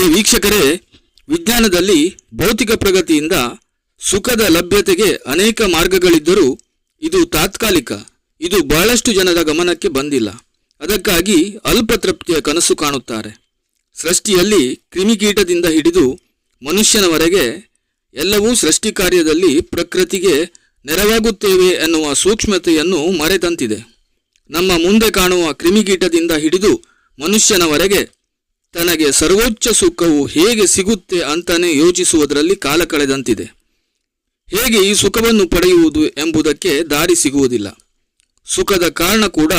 ಪ್ರಿಯ ವೀಕ್ಷಕರೇ, ವಿಜ್ಞಾನದಲ್ಲಿ ಭೌತಿಕ ಪ್ರಗತಿಯಿಂದ ಸುಖದ ಲಭ್ಯತೆಗೆ ಅನೇಕ ಮಾರ್ಗಗಳಿದ್ದರೂ ಇದು ತಾತ್ಕಾಲಿಕ, ಇದು ಬಹಳಷ್ಟು ಜನರ ಗಮನಕ್ಕೆ ಬಂದಿಲ್ಲ. ಅದಕ್ಕಾಗಿ ಅಲ್ಪ ತೃಪ್ತಿಯ ಕನಸು ಕಾಣುತ್ತಾರೆ. ಸೃಷ್ಟಿಯಲ್ಲಿ ಕ್ರಿಮಿಕೀಟದಿಂದ ಹಿಡಿದು ಮನುಷ್ಯನವರೆಗೆ ಎಲ್ಲವೂ ಸೃಷ್ಟಿ ಕಾರ್ಯದಲ್ಲಿ ಪ್ರಕೃತಿಗೆ ನೆರವಾಗುತ್ತೇವೆ ಎನ್ನುವ ಸೂಕ್ಷ್ಮತೆಯನ್ನು ಮರೆತಂತಿದೆ. ನಮ್ಮ ಮುಂದೆ ಕಾಣುವ ಕ್ರಿಮಿಕೀಟದಿಂದ ಹಿಡಿದು ಮನುಷ್ಯನವರೆಗೆ ತನಗೆ ಸರ್ವೋಚ್ಚ ಸುಖವು ಹೇಗೆ ಸಿಗುತ್ತೆ ಅಂತಾನೆ ಯೋಚಿಸುವುದರಲ್ಲಿ ಕಾಲ ಕಳೆದಂತಿದೆ. ಹೇಗೆ ಈ ಸುಖವನ್ನು ಪಡೆಯುವುದು ಎಂಬುದಕ್ಕೆ ದಾರಿ ಸಿಗುವುದಿಲ್ಲ. ಸುಖದ ಕಾರಣ ಕೂಡ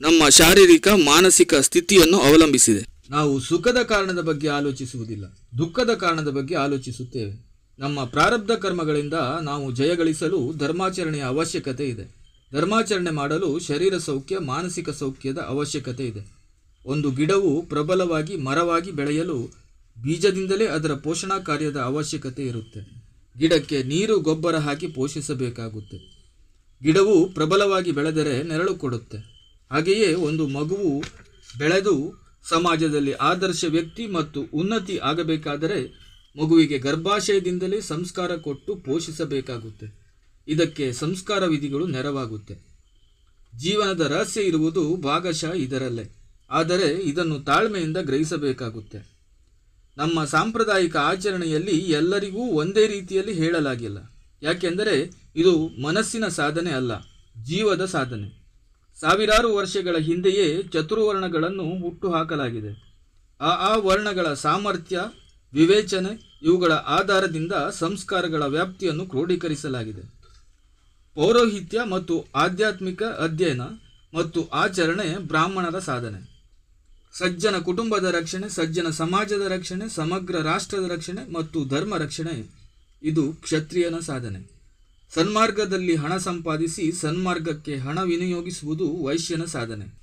ನಮ್ಮ ಶಾರೀರಿಕ, ಮಾನಸಿಕ ಸ್ಥಿತಿಯನ್ನು ಅವಲಂಬಿಸಿದೆ. ನಾವು ಸುಖದ ಕಾರಣದ ಬಗ್ಗೆ ಆಲೋಚಿಸುವುದಿಲ್ಲ. ದುಃಖದ ಕಾರಣದ ಬಗ್ಗೆ ಆಲೋಚಿಸುತ್ತೇವೆ. ನಮ್ಮ ಪ್ರಾರಬ್ಧ ಕರ್ಮಗಳಿಂದ ನಾವು ಜಯಗಳಿಸಲು ಧರ್ಮಾಚರಣೆಯ ಅವಶ್ಯಕತೆ ಇದೆ. ಧರ್ಮಾಚರಣೆ ಮಾಡಲು ಶರೀರ ಸೌಖ್ಯ, ಮಾನಸಿಕ ಸೌಖ್ಯದ ಅವಶ್ಯಕತೆ ಇದೆ. ಒಂದು ಗಿಡವು ಪ್ರಬಲವಾಗಿ ಮರವಾಗಿ ಬೆಳೆಯಲು ಬೀಜದಿಂದಲೇ ಅದರ ಪೋಷಣಾ ಕಾರ್ಯದ ಅವಶ್ಯಕತೆ ಇರುತ್ತೆ. ಗಿಡಕ್ಕೆ ನೀರು, ಗೊಬ್ಬರ ಹಾಕಿ ಪೋಷಿಸಬೇಕಾಗುತ್ತೆ. ಗಿಡವು ಪ್ರಬಲವಾಗಿ ಬೆಳೆದರೆ ನೆರಳು ಕೊಡುತ್ತೆ. ಹಾಗೆಯೇ ಒಂದು ಮಗುವು ಬೆಳೆದು ಸಮಾಜದಲ್ಲಿ ಆದರ್ಶ ವ್ಯಕ್ತಿ ಮತ್ತು ಉನ್ನತಿ ಆಗಬೇಕಾದರೆ ಮಗುವಿಗೆ ಗರ್ಭಾಶಯದಿಂದಲೇ ಸಂಸ್ಕಾರ ಕೊಟ್ಟು ಪೋಷಿಸಬೇಕಾಗುತ್ತೆ. ಇದಕ್ಕೆ ಸಂಸ್ಕಾರ ವಿಧಿಗಳು ನೆರವಾಗುತ್ತೆ. ಜೀವನದ ರಹಸ್ಯ ಇರುವುದು ಭಾಗಶಃ ಇದರಲ್ಲೇ. ಆದರೆ ಇದನ್ನು ತಾಳ್ಮೆಯಿಂದ ಗ್ರಹಿಸಬೇಕಾಗುತ್ತೆ. ನಮ್ಮ ಸಾಂಪ್ರದಾಯಿಕ ಆಚರಣೆಯಲ್ಲಿ ಎಲ್ಲರಿಗೂ ಒಂದೇ ರೀತಿಯಲ್ಲಿ ಹೇಳಲಾಗಿಲ್ಲ. ಯಾಕೆಂದರೆ ಇದು ಮನಸ್ಸಿನ ಸಾಧನೆ ಅಲ್ಲ, ಜೀವದ ಸಾಧನೆ. ಸಾವಿರಾರು ವರ್ಷಗಳ ಹಿಂದೆಯೇ ಚತುರ್ವರ್ಣಗಳನ್ನು ಹುಟ್ಟುಹಾಕಲಾಗಿದೆ. ಆ ಆ ವರ್ಣಗಳ ಸಾಮರ್ಥ್ಯ, ವಿವೇಚನೆ, ಇವುಗಳ ಆಧಾರದಿಂದ ಸಂಸ್ಕಾರಗಳ ವ್ಯಾಪ್ತಿಯನ್ನು ಕ್ರೋಢೀಕರಿಸಲಾಗಿದೆ. ಪೌರೋಹಿತ್ಯ ಮತ್ತು ಆಧ್ಯಾತ್ಮಿಕ ಅಧ್ಯಯನ ಮತ್ತು ಆಚರಣೆ ಬ್ರಾಹ್ಮಣರ ಸಾಧನೆ. ಸಜ್ಜನ ಕುಟುಂಬದ ರಕ್ಷಣೆ, ಸಜ್ಜನ ಸಮಾಜದ ರಕ್ಷಣೆ, ಸಮಗ್ರ ರಾಷ್ಟ್ರದ ರಕ್ಷಣೆ ಮತ್ತು ಧರ್ಮ ರಕ್ಷಣೆ. ಇದು ಕ್ಷತ್ರಿಯನ ಸಾಧನೆ. ಸನ್ಮಾರ್ಗದಲ್ಲಿ ಹಣ ಸಂಪಾದಿಸಿ ಸನ್ಮಾರ್ಗಕ್ಕೆ ಹಣ ವಿನಿಯೋಗಿಸುವುದು ವೈಶ್ಯನ ಸಾಧನೆ.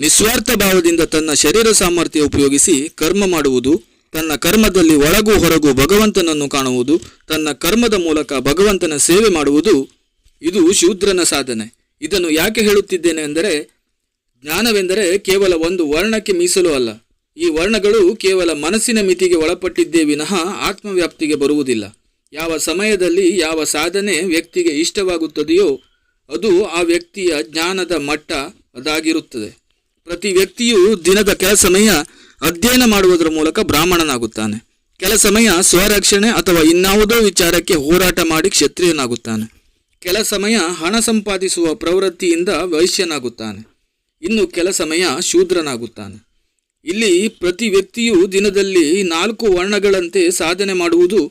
ನಿಸ್ವಾರ್ಥ ಭಾವದಿಂದ ತನ್ನ ಶರೀರ ಸಾಮರ್ಥ್ಯ ಉಪಯೋಗಿಸಿ ಕರ್ಮ ಮಾಡುವುದು, ತನ್ನ ಕರ್ಮದಲ್ಲಿ ಒಳಗೂ ಹೊರಗೂ ಭಗವಂತನನ್ನು ಕಾಣುವುದು, ತನ್ನ ಕರ್ಮದ ಮೂಲಕ ಭಗವಂತನ ಸೇವೆ ಮಾಡುವುದು, ಇದು ಶೂದ್ರನ ಸಾಧನೆ. ಇದನ್ನು ಯಾಕೆ ಹೇಳುತ್ತಿದ್ದೇನೆ ಎಂದರೆ ಜ್ಞಾನವೆಂದರೆ ಕೇವಲ ಒಂದು ವರ್ಣಕ್ಕೆ ಮೀಸಲು ಅಲ್ಲ. ಈ ವರ್ಣಗಳು ಕೇವಲ ಮನಸ್ಸಿನ ಮಿತಿಗೆ ಒಳಪಟ್ಟಿದ್ದೇ ವಿನಃ ಆತ್ಮವ್ಯಾಪ್ತಿಗೆ ಬರುವುದಿಲ್ಲ. ಯಾವ ಸಮಯದಲ್ಲಿ ಯಾವ ಸಾಧನೆ ವ್ಯಕ್ತಿಗೆ ಇಷ್ಟವಾಗುತ್ತದೆಯೋ ಅದು ಆ ವ್ಯಕ್ತಿಯ ಜ್ಞಾನದ ಮಟ್ಟ ಅದಾಗಿರುತ್ತದೆ. ಪ್ರತಿ ವ್ಯಕ್ತಿಯು ದಿನದ ಕೆಲ ಸಮಯ ಅಧ್ಯಯನ ಮಾಡುವುದರ ಮೂಲಕ ಬ್ರಾಹ್ಮಣನಾಗುತ್ತಾನೆ. ಕೆಲ ಸಮಯ ಸ್ವರಕ್ಷಣೆ ಅಥವಾ ಇನ್ನಾವುದೋ ವಿಚಾರಕ್ಕೆ ಹೋರಾಟ ಮಾಡಿ ಕ್ಷತ್ರಿಯನಾಗುತ್ತಾನೆ. ಕೆಲ ಸಮಯ ಹಣ ಸಂಪಾದಿಸುವ ಪ್ರವೃತ್ತಿಯಿಂದ ವೈಶ್ಯನಾಗುತ್ತಾನೆ. ಇನ್ನು ಕೆಲ ಸಮಯ ಶೂದ್ರನಾಗುತ್ತಾನೆ. ಇಲ್ಲಿ ಪ್ರತಿ ವ್ಯಕ್ತಿಯು ದಿನದಲ್ಲಿ ನಾಲ್ಕು ವರ್ಣಗಳಂತೆ ಸಾಧನೆ ಮಾಡುವುದು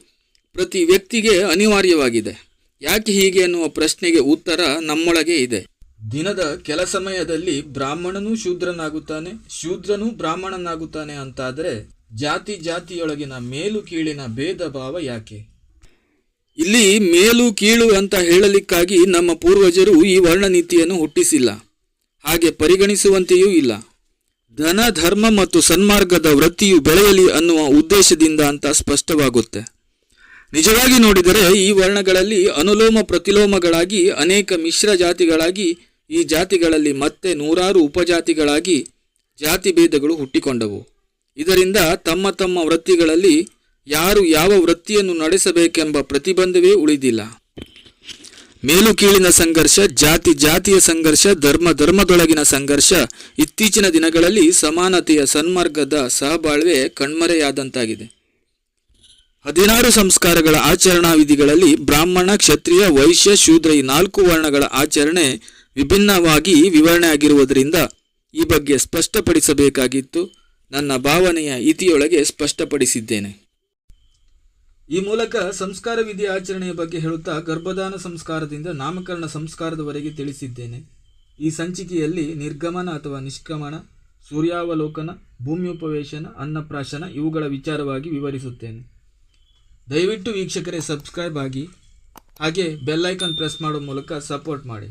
ಪ್ರತಿ ವ್ಯಕ್ತಿಗೆ ಅನಿವಾರ್ಯವಾಗಿದೆ. ಯಾಕೆ ಹೀಗೆ ಅನ್ನುವ ಪ್ರಶ್ನೆಗೆ ಉತ್ತರ ನಮ್ಮೊಳಗೆ ಇದೆ. ದಿನದ ಕೆಲ ಸಮಯದಲ್ಲಿ ಬ್ರಾಹ್ಮಣನೂ ಶೂದ್ರನಾಗುತ್ತಾನೆ, ಶೂದ್ರನೂ ಬ್ರಾಹ್ಮಣನಾಗುತ್ತಾನೆ ಅಂತಾದರೆ ಜಾತಿ ಜಾತಿಯೊಳಗಿನ ಮೇಲು ಕೀಳಿನ ಭೇದ ಭಾವ ಯಾಕೆ? ಇಲ್ಲಿ ಮೇಲು ಕೀಳು ಅಂತ ಹೇಳಲಿಕ್ಕಾಗಿ ನಮ್ಮ ಪೂರ್ವಜರು ಈ ವರ್ಣನೀತಿಯನ್ನು ಹುಟ್ಟಿಸಿಲ್ಲ. ಹಾಗೆ ಪರಿಗಣಿಸುವಂತೆಯೂ ಇಲ್ಲ. ಧನ, ಧರ್ಮ ಮತ್ತು ಸನ್ಮಾರ್ಗದ ವೃತ್ತಿಯು ಬೆಳೆಯಲಿ ಅನ್ನುವ ಉದ್ದೇಶದಿಂದ ಅಂತ ಸ್ಪಷ್ಟವಾಗುತ್ತೆ. ನಿಜವಾಗಿ ನೋಡಿದರೆ ಈ ವರ್ಣಗಳಲ್ಲಿ ಅನುಲೋಮ ಪ್ರತಿಲೋಮಗಳಾಗಿ ಅನೇಕ ಮಿಶ್ರ ಜಾತಿಗಳಾಗಿ, ಈ ಜಾತಿಗಳಲ್ಲಿ ಮತ್ತೆ ನೂರಾರು ಉಪಜಾತಿಗಳಾಗಿ ಜಾತಿ ಭೇದಗಳು ಹುಟ್ಟಿಕೊಂಡವು. ಇದರಿಂದ ತಮ್ಮ ತಮ್ಮ ವೃತ್ತಿಗಳಲ್ಲಿ ಯಾರು ಯಾವ ವೃತ್ತಿಯನ್ನು ನಡೆಸಬೇಕೆಂಬ ಪ್ರತಿಬಂಧವೇ ಉಳಿದಿಲ್ಲ. ಮೇಲು ಕೀಳಿನ ಸಂಘರ್ಷ, ಜಾತಿ ಜಾತಿಯ ಸಂಘರ್ಷ, ಧರ್ಮ ಧರ್ಮದೊಳಗಿನ ಸಂಘರ್ಷ ಇತ್ತೀಚಿನ ದಿನಗಳಲ್ಲಿ ಸಮಾನತೆಯ ಸನ್ಮಾರ್ಗದ ಸಹಬಾಳ್ವೆ ಕಣ್ಮರೆಯಾದಂತಾಗಿದೆ. ಹದಿನಾರು ಸಂಸ್ಕಾರಗಳ ಆಚರಣಾ ವಿಧಿಗಳಲ್ಲಿ ಬ್ರಾಹ್ಮಣ, ಕ್ಷತ್ರಿಯ, ವೈಶ್ಯ, ಶೂದ್ರ ಈ ನಾಲ್ಕು ವರ್ಣಗಳ ಆಚರಣೆ ವಿಭಿನ್ನವಾಗಿ ವಿವರಣೆ ಆಗಿರುವುದರಿಂದ ಈ ಬಗ್ಗೆ ಸ್ಪಷ್ಟಪಡಿಸಬೇಕಾಗಿತ್ತು. ನನ್ನ ಭಾವನೆಯ ಇತಿಯೊಳಗೆ ಸ್ಪಷ್ಟಪಡಿಸಿದ್ದೇನೆ. ಈ ಮೂಲಕ ಸಂಸ್ಕಾರ ವಿಧಿ ಆಚರಣೆಯ ಬಗ್ಗೆ ಹೇಳುತ್ತಾ ಗರ್ಭದಾನ ಸಂಸ್ಕಾರದಿಂದ ನಾಮಕರಣ ಸಂಸ್ಕಾರದವರೆಗೆ ತಿಳಿಸಿದ್ದೇನೆ. ಈ ಸಂಚಿಕೆಯಲ್ಲಿ ನಿರ್ಗಮನ ಅಥವಾ ನಿಷ್ಕ್ರಮಣ, ಸೂರ್ಯಾವಲೋಕನ, ಭೂಮ್ಯೋಪವೇಶನ, ಅನ್ನಪ್ರಾಶನ ಇವುಗಳ ವಿಚಾರವಾಗಿ ವಿವರಿಸುತ್ತೇನೆ. ದಯವಿಟ್ಟು ವೀಕ್ಷಕರೇ ಸಬ್ಸ್ಕ್ರೈಬ್ ಆಗಿ, ಹಾಗೆ ಬೆಲ್ಲೈಕನ್ ಪ್ರೆಸ್ ಮಾಡೋ ಮೂಲಕ ಸಪೋರ್ಟ್ ಮಾಡಿ.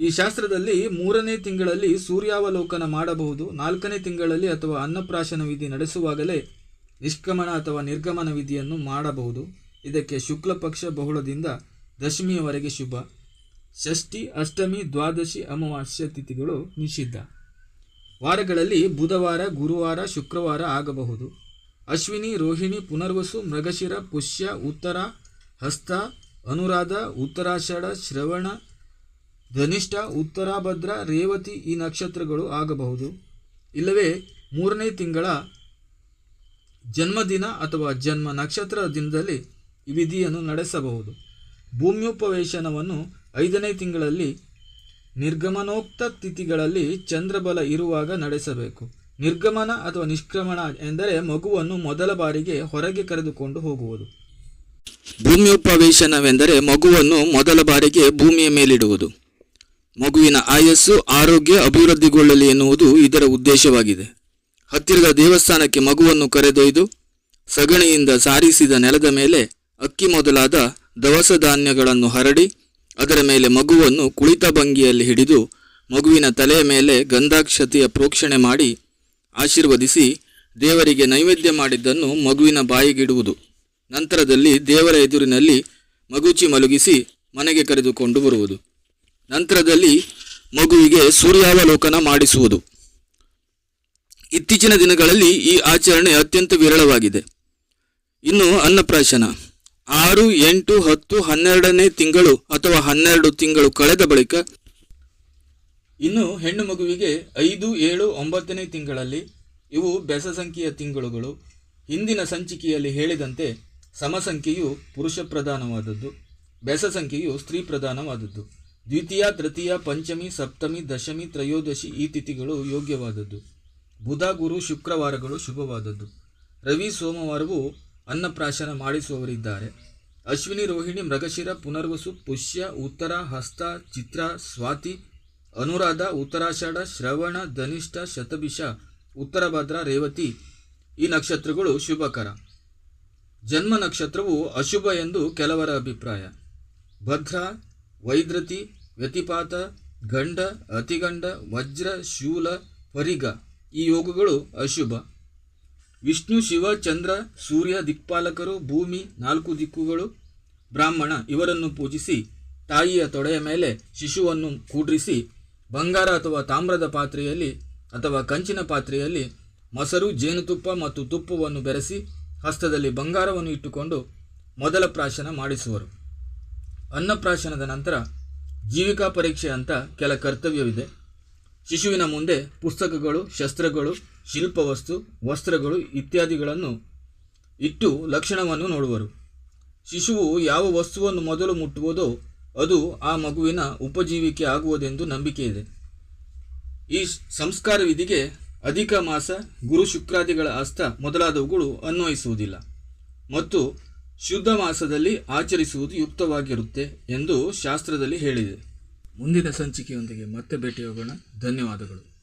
ಈ ಶಾಸ್ತ್ರದಲ್ಲಿ ಮೂರನೇ ತಿಂಗಳಲ್ಲಿ ಸೂರ್ಯಾವಲೋಕನ ಮಾಡಬಹುದು, ನಾಲ್ಕನೇ ತಿಂಗಳಲ್ಲಿ ಅಥವಾ ಅನ್ನಪ್ರಾಶನ ವಿಧಿ ನಡೆಸುವಾಗಲೇ ನಿಷ್ಕ್ರಮಣ ಅಥವಾ ನಿರ್ಗಮನ ವಿಧಿಯನ್ನು ಮಾಡಬಹುದು. ಇದಕ್ಕೆ ಶುಕ್ಲ ಪಕ್ಷ ಬಹುಳದಿಂದ ದಶಮಿಯವರೆಗೆ ಶುಭ. ಷಷ್ಠಿ, ಅಷ್ಟಮಿ, ದ್ವಾದಶಿ, ಅಮಾವಾಸ್ಯ ತಿಥಿಗಳು ನಿಷಿದ್ಧ. ವಾರಗಳಲ್ಲಿ ಬುಧವಾರ, ಗುರುವಾರ, ಶುಕ್ರವಾರ ಆಗಬಹುದು. ಅಶ್ವಿನಿ, ರೋಹಿಣಿ, ಪುನರ್ವಸು, ಮೃಗಶಿರ, ಪುಷ್ಯ, ಉತ್ತರ, ಹಸ್ತ, ಅನುರಾಧ, ಉತ್ತರಾಷಾಢ, ಶ್ರವಣ, ಧನಿಷ್ಠ, ಉತ್ತರಾಭದ್ರ, ರೇವತಿ ಈ ನಕ್ಷತ್ರಗಳು ಆಗಬಹುದು. ಇಲ್ಲವೇ ಮೂರನೇ ತಿಂಗಳ ಜನ್ಮದಿನ ಅಥವಾ ಜನ್ಮ ನಕ್ಷತ್ರ ದಿನದಲ್ಲಿ ಈ ವಿಧಿಯನ್ನು ನಡೆಸಬಹುದು. ಭೂಮ್ಯೋಪವೇಶನವನ್ನು ಐದನೇ ತಿಂಗಳಲ್ಲಿ ನಿರ್ಗಮನೋಕ್ತ ತಿಥಿಗಳಲ್ಲಿ ಚಂದ್ರಬಲ ಇರುವಾಗ ನಡೆಸಬೇಕು. ನಿರ್ಗಮನ ಅಥವಾ ನಿಷ್ಕ್ರಮಣ ಎಂದರೆ ಮಗುವನ್ನು ಮೊದಲ ಬಾರಿಗೆ ಹೊರಗೆ ಕರೆದುಕೊಂಡು ಹೋಗುವುದು. ಭೂಮ್ಯೋಪವೇಶನವೆಂದರೆ ಮಗುವನ್ನು ಮೊದಲ ಬಾರಿಗೆ ಭೂಮಿಯ ಮೇಲಿಡುವುದು. ಮಗುವಿನ ಆಯಸ್ಸು, ಆರೋಗ್ಯ ಅಭಿವೃದ್ಧಿಗೊಳ್ಳಲಿ ಎನ್ನುವುದು ಇದರ ಉದ್ದೇಶವಾಗಿದೆ. ಹತ್ತಿರದ ದೇವಸ್ಥಾನಕ್ಕೆ ಮಗುವನ್ನು ಕರೆದೊಯ್ದು ಸಗಣಿಯಿಂದ ಸಾರಿಸಿದ ನೆಲದ ಮೇಲೆ ಅಕ್ಕಿ ಮೊದಲಾದ ದವಸ ಧಾನ್ಯಗಳನ್ನು ಹರಡಿ ಅದರ ಮೇಲೆ ಮಗುವನ್ನು ಕುಳಿತ ಭಂಗಿಯಲ್ಲಿ ಹಿಡಿದು ಮಗುವಿನ ತಲೆಯ ಮೇಲೆ ಗಂಧಾಕ್ಷತೆಯ ಪ್ರೋಕ್ಷಣೆ ಮಾಡಿ ಆಶೀರ್ವದಿಸಿ ದೇವರಿಗೆ ನೈವೇದ್ಯ ಮಾಡಿದ್ದನ್ನು ಮಗುವಿನ ಬಾಯಿಗಿಡುವುದು. ನಂತರದಲ್ಲಿ ದೇವರ ಎದುರಿನಲ್ಲಿ ಮಗುಚಿ ಮಲಗಿಸಿ ಮನೆಗೆ ಕರೆದುಕೊಂಡು ಬರುವುದು. ನಂತರದಲ್ಲಿ ಮಗುವಿಗೆ ಸೂರ್ಯಾವಲೋಕನ ಮಾಡಿಸುವುದು. ಇತ್ತೀಚಿನ ದಿನಗಳಲ್ಲಿ ಈ ಆಚರಣೆ ಅತ್ಯಂತ ವಿರಳವಾಗಿದೆ. ಇನ್ನು ಅನ್ನಪ್ರಾಶನ. ಆರು, ಎಂಟು, ಹತ್ತು, ಹನ್ನೆರಡನೇ ತಿಂಗಳು ಅಥವಾ ಹನ್ನೆರಡು ತಿಂಗಳು ಕಳೆದ ಬಳಿಕ ಇನ್ನು ಹೆಣ್ಣು ಮಗುವಿಗೆ ಐದು, ಏಳು, ಒಂಬತ್ತನೇ ತಿಂಗಳಲ್ಲಿ ಇವು ಬೆಸ ಸಂಖ್ಯೆಯ ತಿಂಗಳುಗಳು. ಹಿಂದಿನ ಸಂಚಿಕೆಯಲ್ಲಿ ಹೇಳಿದಂತೆ ಸಮಸಂಖ್ಯೆಯು ಪುರುಷ ಪ್ರಧಾನವಾದದ್ದು ಬೆಸ ಸಂಖ್ಯೆಯು ಸ್ತ್ರೀ ಪ್ರಧಾನವಾದದ್ದು. ದ್ವಿತೀಯ, ತೃತೀಯ, ಪಂಚಮಿ, ಸಪ್ತಮಿ, ದಶಮಿ, ತ್ರಯೋದಶಿ ಈ ತಿಥಿಗಳು ಯೋಗ್ಯವಾದದ್ದು. ಬುಧ ಗುರು ಶುಕ್ರವಾರಗಳು ಶುಭವಾದದ್ದು. ರವಿ ಸೋಮವಾರವೂ ಅನ್ನಪ್ರಾಶನ ಮಾಡಿಸುವವರಿದ್ದಾರೆ. ಅಶ್ವಿನಿ ರೋಹಿಣಿ ಮೃಗಶಿರ ಪುನರ್ವಸು ಪುಷ್ಯ ಉತ್ತರ ಹಸ್ತ ಚಿತ್ರ ಸ್ವಾತಿ ಅನುರಾಧ ಉತ್ತರಾಷಾಢ ಶ್ರವಣ ಧನಿಷ್ಠ ಶತಭಿಷ ಉತ್ತರಭದ್ರ ರೇವತಿ ಈ ನಕ್ಷತ್ರಗಳು ಶುಭಕರ. ಜನ್ಮ ನಕ್ಷತ್ರವು ಅಶುಭ ಎಂದು ಕೆಲವರ ಅಭಿಪ್ರಾಯ. ಭದ್ರ ವೈದ್ರತಿ ವ್ಯತಿಪಾತ, ಗಂಡ, ಅತಿಗಂಡ, ವಜ್ರ, ಶೂಲ, ಪರಿಗ. ಈ ಯೋಗಗಳು ಅಶುಭ. ವಿಷ್ಣು, ಶಿವ, ಚಂದ್ರ, ಸೂರ್ಯ, ದಿಕ್ಪಾಲಕರು, ಭೂಮಿ, ನಾಲ್ಕು ದಿಕ್ಕುಗಳು, ಬ್ರಾಹ್ಮಣ ಇವರನ್ನು ಪೂಜಿಸಿ, ತಾಯಿಯ ತೊಡೆಯ ಮೇಲೆ ಶಿಶುವನ್ನು ಕೂಡ್ರಿಸಿ, ಬಂಗಾರ ಅಥವಾ ತಾಮ್ರದ ಪಾತ್ರೆಯಲ್ಲಿ ಅಥವಾ ಕಂಚಿನ ಪಾತ್ರೆಯಲ್ಲಿ ಮೊಸರು, ಜೇನುತುಪ್ಪ ಮತ್ತು ತುಪ್ಪವನ್ನು ಬೆರೆಸಿ, ಹಸ್ತದಲ್ಲಿ ಬಂಗಾರವನ್ನು ಇಟ್ಟುಕೊಂಡು ಮೊದಲ ಪ್ರಾಶನ ಮಾಡಿಸುವರು. ಅನ್ನಪ್ರಾಶನದ ನಂತರ ಜೀವಿಕಾ ಪರೀಕ್ಷೆ ಅಂತ ಕೆಲ ಕರ್ತವ್ಯವಿದೆ. ಶಿಶುವಿನ ಮುಂದೆ ಪುಸ್ತಕಗಳು, ಶಸ್ತ್ರಗಳು, ಶಿಲ್ಪವಸ್ತು, ವಸ್ತ್ರಗಳು ಇತ್ಯಾದಿಗಳನ್ನು ಇಟ್ಟು ಲಕ್ಷಣವನ್ನು ನೋಡುವರು. ಶಿಶುವು ಯಾವ ವಸ್ತುವನ್ನು ಮೊದಲು ಮುಟ್ಟುವುದೋ ಅದು ಆ ಮಗುವಿನ ಉಪಜೀವಿಕೆ ಆಗುವುದೆಂದು ನಂಬಿಕೆ ಇದೆ ಈ ಸಂಸ್ಕಾರ ವಿಧಿಗೆ ಅಧಿಕ ಮಾಸ, ಗುರು ಶುಕ್ರಾದಿಗಳ ಹಸ್ತ ಮೊದಲಾದವುಗಳು ಅನ್ವಯಿಸುವುದಿಲ್ಲ ಮತ್ತು ಶುದ್ಧ ಮಾಸದಲ್ಲಿ ಆಚರಿಸುವುದು ಯುಕ್ತವಾಗಿರುತ್ತೆ ಎಂದು ಶಾಸ್ತ್ರದಲ್ಲಿ ಹೇಳಿದೆ. ಮುಂದಿನ ಸಂಚಿಕೆಯೊಂದಿಗೆ ಮತ್ತೆ ಭೇಟಿಯಾಗೋಣ ಧನ್ಯವಾದಗಳು.